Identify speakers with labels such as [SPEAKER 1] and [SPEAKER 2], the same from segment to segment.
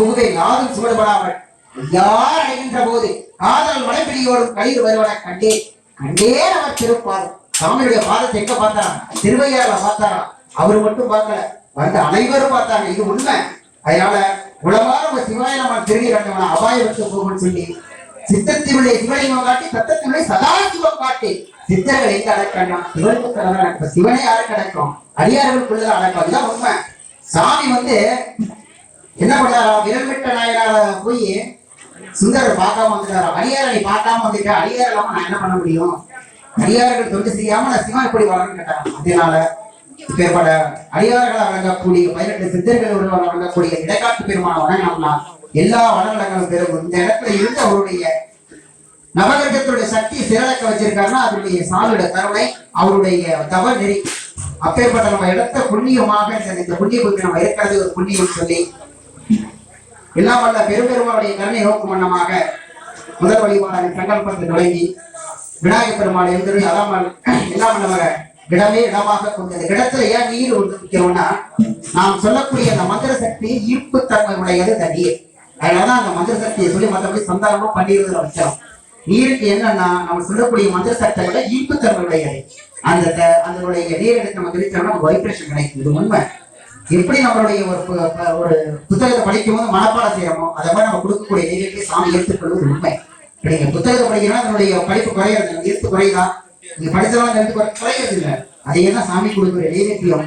[SPEAKER 1] புகுதை யாரும் சுவடுபடாமல் யார் அடைகின்ற போது காதல் மலைப்பிடியோடும் கயிறு வருவன கண்டே கண்டே அவர் திருப்பாதம் சாமியுடைய பாதத்தை எங்க பார்த்தாரா? திருவையாறுல பார்த்தாரா? அவர் மட்டும் பார்க்கல. வந்த அனைவரும் பார்த்தாங்க. இது உண்மை. அதனால உலகார ஒரு சிவாய நம்ம திரும்பி கண்டவன அபாயத்துக்கு போகும்னு சொல்லி சித்தத்தினுடைய சிவலிங்கம் காட்டி சத்தத்தினுடைய சதாசிவம் காட்டி சித்தர்கள் எங்க அடக்கணும்? சிவனுக்கு அடக்கம் சிவனை யாருக்கு அடக்கம் அடியார்களுக்குள்ளதான் அடக்கம் அதுதான் உண்மை. சாமி வந்து என்ன பண்ணாரா விரல்விட்ட நாயனார போய் சுந்தரர் பார்க்காம வந்துட்டாரா? அடியாரை நீ பார்க்காம வந்துட்டா? அடியார் இல்லாம நான் என்ன பண்ண முடியும்? அடியார்கள் தொண்டு செய்யாம நான் சிவா இப்படி வரணும்னு கேட்டாங்க அதனால பேர்பட அடியார்களை வழங்கக்கூடிய பதினெட்டு சித்தர்கள் ஒருவர் வழங்கக்கூடிய இடைக்காட்டு பெருமான வணங்கினோம்னா எல்லா வனவிலங்களும் பெறும் இந்த இடத்துல இருந்த அவருடைய நவகிரகத்துடைய சக்தி சிறலக்க வச்சிருக்காருன்னா அவருடைய சாலுட கருணை அவருடைய தவ நெறி அப்பேற்பட்ட நம்ம இடத்த புண்ணியமாக இந்த- புண்ணிய புத்தி நம்ம இருக்கிறது ஒரு புண்ணியம் சொல்லி எல்லாம் வல்ல பெரும்பெருமானுடைய கருணை நோக்கும் வண்ணமாக முதல் வழிபாடு சங்கல்பத்தை தொடங்கி விநாயகர் பெருமாள் எழுந்தருளி அதாமல் எல்லாம் நம்ம இடமே இடமாக கொண்டது. இடத்துல ஏன் நீர் வைக்கிறோம்னா நாம் சொல்லக்கூடிய அந்த மந்திர சக்தி ஈர்ப்பு தன்மை உடையது இந்த நீர். அதனாலதான் அந்த மந்திர சக்தியை சொல்லி மற்றபடி சந்தானமும் பண்ணிடுறதுல வச்சோம் நீருக்கு என்னன்னா நம்ம சொல்லக்கூடிய மந்திர சக்தியை விட ஈர்ப்பு தன்மை உடையது. அந்த த- அதனுடைய நீர் எடுத்து நம்ம தெளிச்சோம்னா நமக்கு வைப்ரேஷன் கிடைக்கும். இது உண்மை. எப்படி நம்மளுடைய ஒரு பு- ஒரு புத்தகத்தை படிக்கும் போது மனப்பாடம் செய்யறோமோ அதை மாதிரி நம்ம கொடுக்கக்கூடிய நீருக்கு சாமி ஏற்றுக்கொள்வது உண்மை. நீங்க புத்தகத்தை படிக்கிறோம்னா அதனுடைய படிப்பு குறையாது நம்ம ஈர்ப்பு நீங்க படிச்சவங்க எடுத்து குறை- குறையறது இல்லை. அதே தான் சாமி கொடுக்குற நைவேத்தியம்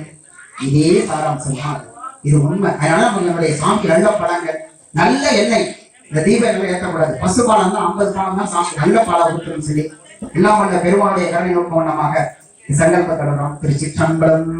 [SPEAKER 1] இதே சாராம்சம் தான் இது உண்மை. அதனால நம்மளுடைய சாமிக்கு நல்ல பழங்கள் நல்ல எண்ணெய். இந்த தீப எண்ணெய் ஏற்றக்கூடாது. பசு பாலம் தான் ஐம்பது பாலம் தான் சாமி நல்ல பாலம் ஊற்றணும் சொல்லி. எல்லாம் வல்ல பெருமாளுடைய கருணை நோக்கம் வண்ணமாக சங்கல்ப திருச்சி சம்பளம்